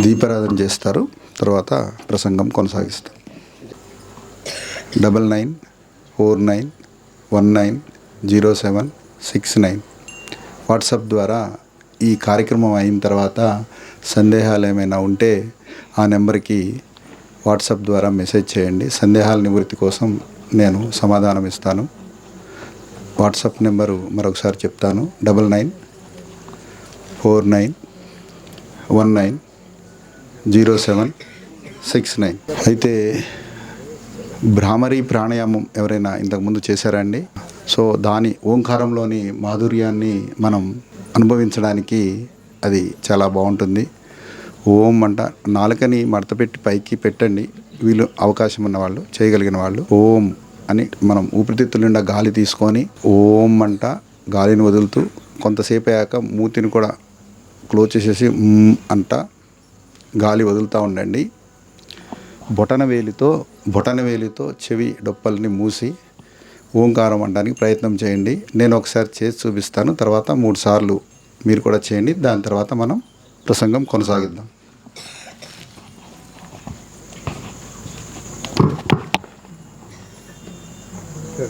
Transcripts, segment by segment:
దీపారాధన చేస్తారు. తర్వాత ప్రసంగం కొనసాగిస్తారు. Double nine four nine one nine zero seven six nine. WhatsApp ద్వారా ఈ కార్యక్రమం అయిన తర్వాత సందేహాలు ఏమైనా ఉంటే ఆ నెంబర్కి వాట్సాప్ ద్వారా మెసేజ్ చేయండి. సందేహాల నివృత్తి కోసం నేను సమాధానం ఇస్తాను. వాట్సాప్ నెంబరు మరొకసారి చెప్తాను. Double nine four nine one nine zero seven six nine. అయితే భ్రామరీ ప్రాణాయామం ఎవరైనా ఇంతకుముందు చేశారా అండి? సో దాని ఓంకారంలోని మాధుర్యాన్ని మనం అనుభవించడానికి అది చాలా బాగుంటుంది. ఓం అంట నాలుకని మడతపెట్టి పైకి పెట్టండి. వీళ్ళు అవకాశం ఉన్న వాళ్ళు చేయగలిగిన వాళ్ళు ఓం అని మనం ఊపిరితిత్తుల నిండా గాలి తీసుకొని ఓం అంట గాలిని వదులుతూ కొంతసేపు అయ్యాక మూతిని కూడా క్లోజ్ చేసేసి అంట గాలి వదులుతూ ఉండండి. బొటన వేలితో బొటన వేలితో చెవి డొప్పల్ని మూసి ఓంకారం అనడానికి ప్రయత్నం చేయండి. నేను ఒకసారి చేసి చూపిస్తాను తర్వాత మూడు సార్లు మీరు కూడా చేయండి. దాని తర్వాత మనం ప్రసంగం కొనసాగిద్దాం.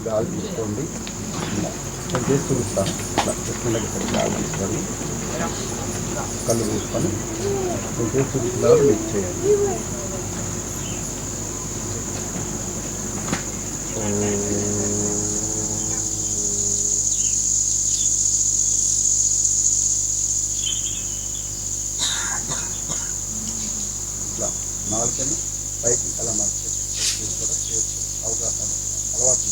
గాలి తీసుకోండి. నేను చేసి చూపిస్తాను. గాలి కళ్ళు మూసుకొని నేను చేసి మీకు చేయండి. ఇట్లా నాలుకని పైకి అలా మార్చి కూడా చేయొచ్చు అవకాశం అలవాటు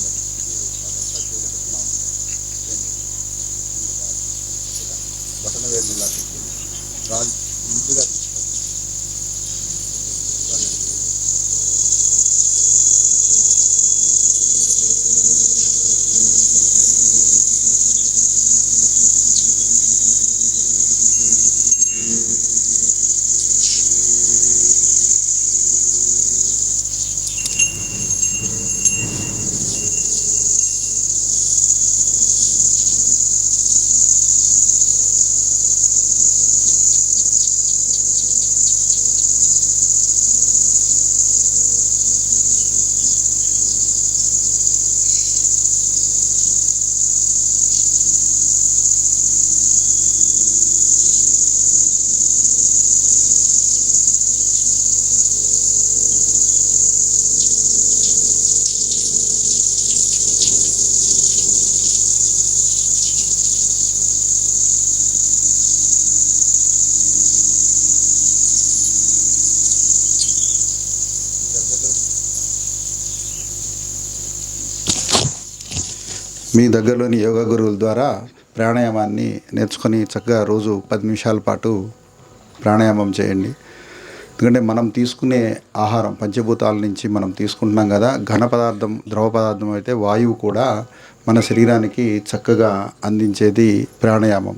మీ దగ్గరలోని యోగా గురువుల ద్వారా ప్రాణాయామాన్ని నేర్చుకొని చక్కగా రోజు పది నిమిషాల పాటు ప్రాణాయామం చేయండి. ఎందుకంటే మనం తీసుకునే ఆహారం పంచభూతాల నుంచి మనం తీసుకుంటున్నాం కదా ఘన పదార్థం ద్రవ పదార్థం అయితే వాయువు కూడా మన శరీరానికి చక్కగా అందించేది ప్రాణాయామం.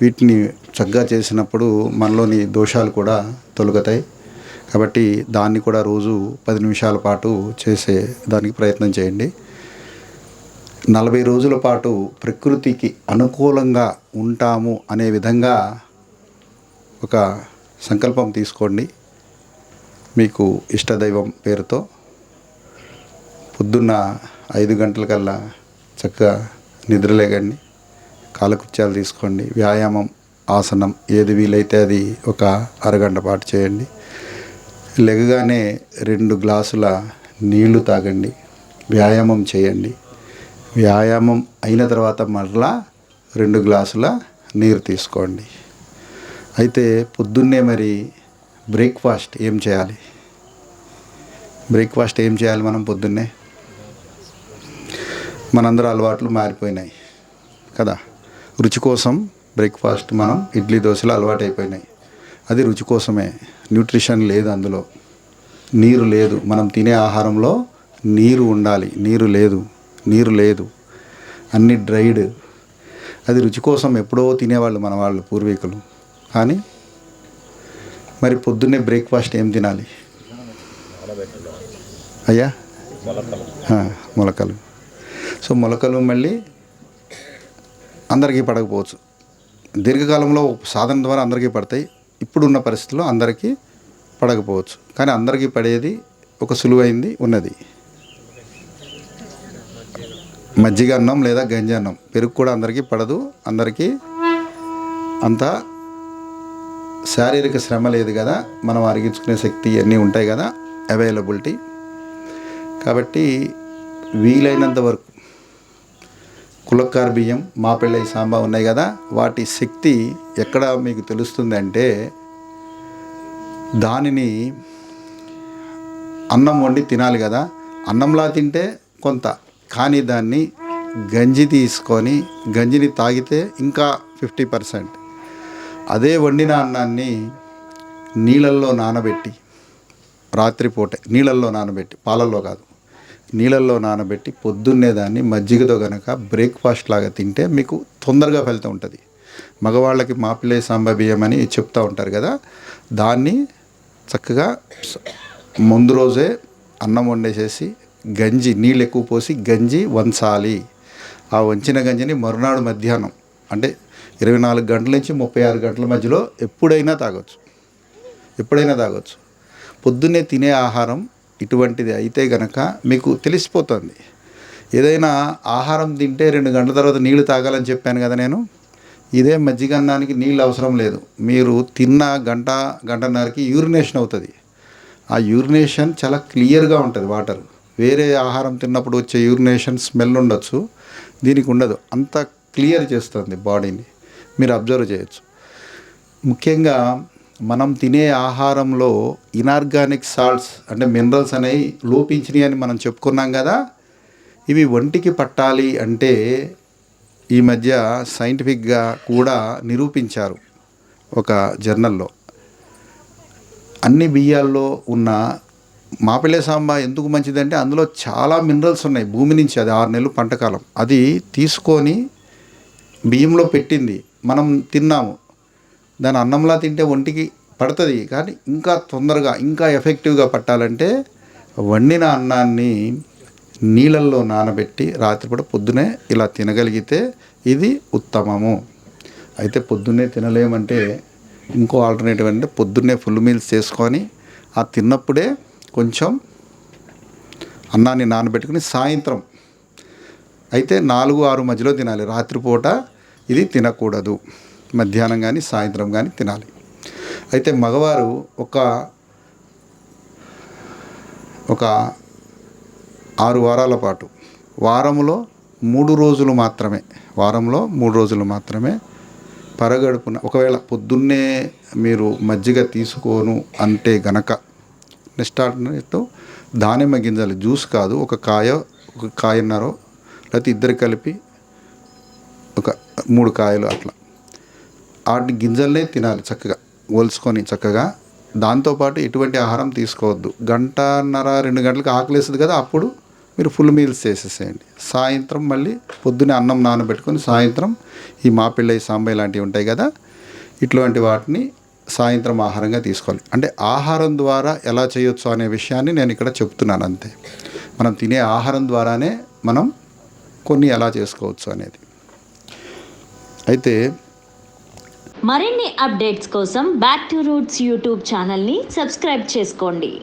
వీటిని చక్కగా చేసినప్పుడు మనలోని దోషాలు కూడా తొలగతాయి. కాబట్టి దాన్ని కూడా రోజు పది నిమిషాల పాటు చేసే దానికి ప్రయత్నం చేయండి. నలభై రోజుల పాటు ప్రకృతికి అనుకూలంగా ఉంటాము అనే విధంగా ఒక సంకల్పం తీసుకోండి. మీకు ఇష్టదైవం పేరుతో పొద్దున్న ఐదు గంటలకల్లా చక్కగా నిద్రలేగండి. కాలకృత్యాలు తీసుకోండి. వ్యాయామం ఆసనం ఏది వీలైతే అది ఒక అరగంట పాటు చేయండి. లెగగానే రెండు గ్లాసుల నీళ్ళు తాగండి. వ్యాయామం చేయండి. వ్యాయామం అయిన తర్వాత మరలా రెండు గ్లాసుల నీరు తీసుకోండి. అయితే పొద్దున్నే మరి బ్రేక్ఫాస్ట్ ఏం చేయాలి? బ్రేక్ఫాస్ట్ ఏం చేయాలి మనం పొద్దున్నే? మనందరూ అలవాట్లు మారిపోయినాయి కదా? రుచి కోసం బ్రేక్ఫాస్ట్ మనం ఇడ్లీ దోశలు అలవాటు అయిపోయినాయి అది రుచి కోసమే. న్యూట్రిషన్ లేదు అందులో. నీరు లేదు. మనం తినే ఆహారంలో నీరు ఉండాలి. నీరు లేదు. నీరు లేదు. అన్ని డ్రైడ్ అది రుచి కోసం ఎప్పుడో తినేవాళ్ళు మన వాళ్ళు పూర్వీకులు. కానీ మరి పొద్దున్నే బ్రేక్ఫాస్ట్ ఏం తినాలి? అయ్యా? మొలకలు. సో మొలకలు మళ్ళీ అందరికీ పడకపోవచ్చు. దీర్ఘకాలంలో సాధన ద్వారా అందరికీ పడతాయి. ఇప్పుడున్న పరిస్థితుల్లో అందరికీ పడకపోవచ్చు. కానీ అందరికీ పడేది ఒక సులువైంది ఉన్నది. మజ్జిగ అన్నం లేదా గంజి అన్నం. పెరుగు కూడా అందరికీ పడదు. అందరికీ అంత శారీరక శ్రమ లేదు కదా. మనం అరిగించుకునే శక్తి అన్నీ ఉంటాయి కదా. అవైలబిలిటీ. కాబట్టి వీలైనంత వరకు కులక్కార్ బియ్యం మాపిళ్ళై సాంబా ఉన్నాయి కదా. వాటి శక్తి ఎక్కడ మీకు తెలుస్తుంది అంటే దానిని అన్నం వండి తినాలి కదా. అన్నంలా తింటే కొంత కానీ దాన్ని గంజి తీసుకొని గంజిని తాగితే ఇంకా ఫిఫ్టీ పర్సెంట్. అదే వండిన అన్నాన్ని నీళ్ళల్లో నానబెట్టి రాత్రిపూట నీళ్ళల్లో నానబెట్టి పాలల్లో కాదు నీళ్ళల్లో నానబెట్టి పొద్దున్నే దాన్ని మజ్జిగతో కనుక బ్రేక్ఫాస్ట్ లాగా తింటే మీకు తొందరగా ఫలితం ఉంటుంది. మగవాళ్ళకి మాపిలే సాంబా బియ్యం అని చెప్తూ ఉంటారు కదా దాన్ని చక్కగా ముందు రోజే అన్నం వండేసేసి గంజి నీళ్ళు ఎక్కువ పోసి గంజి వంచాలి. ఆ వంచిన గంజిని మరునాడు మధ్యాహ్నం అంటే ఇరవై నాలుగు గంటల నుంచి ముప్పై ఆరు గంటల మధ్యలో ఎప్పుడైనా తాగొచ్చు. ఎప్పుడైనా తాగొచ్చు. పొద్దున్నే తినే ఆహారం ఇటువంటిది అయితే గనక మీకు తెలిసిపోతుంది. ఏదైనా ఆహారం తింటే రెండు గంటల తర్వాత నీళ్ళు తాగాలని చెప్పాను కదా నేను? ఇదే మజ్జిగ అన్నానికి నీళ్ళు అవసరం లేదు. మీరు తిన్న గంట గంటన్నరకి యూరినేషన్ అవుతుంది. ఆ యూరినేషన్ చాలా క్లియర్గా ఉంటుంది వాటర్. వేరే ఆహారం తిన్నప్పుడు వచ్చే యూరినేషన్ స్మెల్ ఉండొచ్చు. దీనికి ఉండదు. అంత క్లియర్ చేస్తుంది బాడీని. మీరు అబ్జర్వ్ చేయొచ్చు. ముఖ్యంగా మనం తినే ఆహారంలో ఇనార్గానిక్ సాల్ట్స్ అంటే మినరల్స్ అనేవి లోపించినాయి అని మనం చెప్పుకున్నాం కదా ఇవి ఒంటికి పట్టాలి అంటే ఈ మధ్య సైంటిఫిక్గా కూడా నిరూపించారు ఒక జర్నల్లో అన్ని బియ్యాల్లో ఉన్న మాపిళ్ళే సాంబా ఎందుకు మంచిదంటే అందులో చాలా మినరల్స్ ఉన్నాయి భూమి నుంచి అది ఆరు నెలలు పంటకాలం అది తీసుకొని బియ్యంలో పెట్టింది. మనం తిన్నాము. దాని అన్నంలా తింటే ఒంటికి పడుతుంది. కానీ ఇంకా తొందరగా ఇంకా ఎఫెక్టివ్గా పట్టాలంటే వండిన అన్నాన్ని నీళ్ళల్లో నానబెట్టి రాత్రిపూట పొద్దునే ఇలా తినగలిగితే ఇది ఉత్తమము. అయితే పొద్దున్నే తినలేమంటే ఇంకో ఆల్టర్నేటివ్ అంటే పొద్దున్నే ఫుల్ మీల్స్ చేసుకొని ఆ తిన్నప్పుడే కొంచెం అన్నాన్ని నానబెట్టుకుని సాయంత్రం అయితే నాలుగు ఆరు మధ్యలో తినాలి. రాత్రిపూట ఇది తినకూడదు. మధ్యాహ్నం కానీ సాయంత్రం కానీ తినాలి. అయితే మగవారు ఒక ఒక ఆరు వారాల పాటు వారంలో మూడు రోజులు మాత్రమే వారంలో మూడు రోజులు మాత్రమే పరగడుపున ఒకవేళ పొద్దున్నే మీరు మజ్జిగ తీసుకోను అంటే గనక నెక్స్ట్ దానిమ్మ గింజలు జ్యూస్ కాదు ఒక కాయ ఒక కాయన్నరో లేకపోతే ఇద్దరు కలిపి ఒక మూడు కాయలు అట్లా. వాటి గింజల్నే తినాలి చక్కగా ఒలుచుకొని చక్కగా. దాంతోపాటు ఎటువంటి ఆహారం తీసుకోవద్దు. గంటన్నర రెండు గంటలకు ఆకలేస్తుంది కదా అప్పుడు మీరు ఫుల్ మీల్స్ చేసేసేయండి. సాయంత్రం మళ్ళీ పొద్దున్నే అన్నం నానబెట్టుకొని సాయంత్రం ఈ మాపిళ్ళై సాంబాయి లాంటివి ఉంటాయి కదా ఇటువంటి వాటిని సాయంత్రం ఆహారంగా తీసుకోవాలి. అంటే ఆహారం ద్వారా ఎలా చేయొచ్చు అనే విషయాన్ని నేను ఇక్కడ చెప్తున్నాను అంతే. మనం తినే ఆహారం ద్వారానే మనం కొన్ని ఎలా చేసుకోవచ్చు అనేది. అయితే మరిన్ని అప్డేట్స్ కోసం బ్యాక్ టు రూట్స్ యూట్యూబ్ ఛానల్ని సబ్స్క్రైబ్ చేసుకోండి.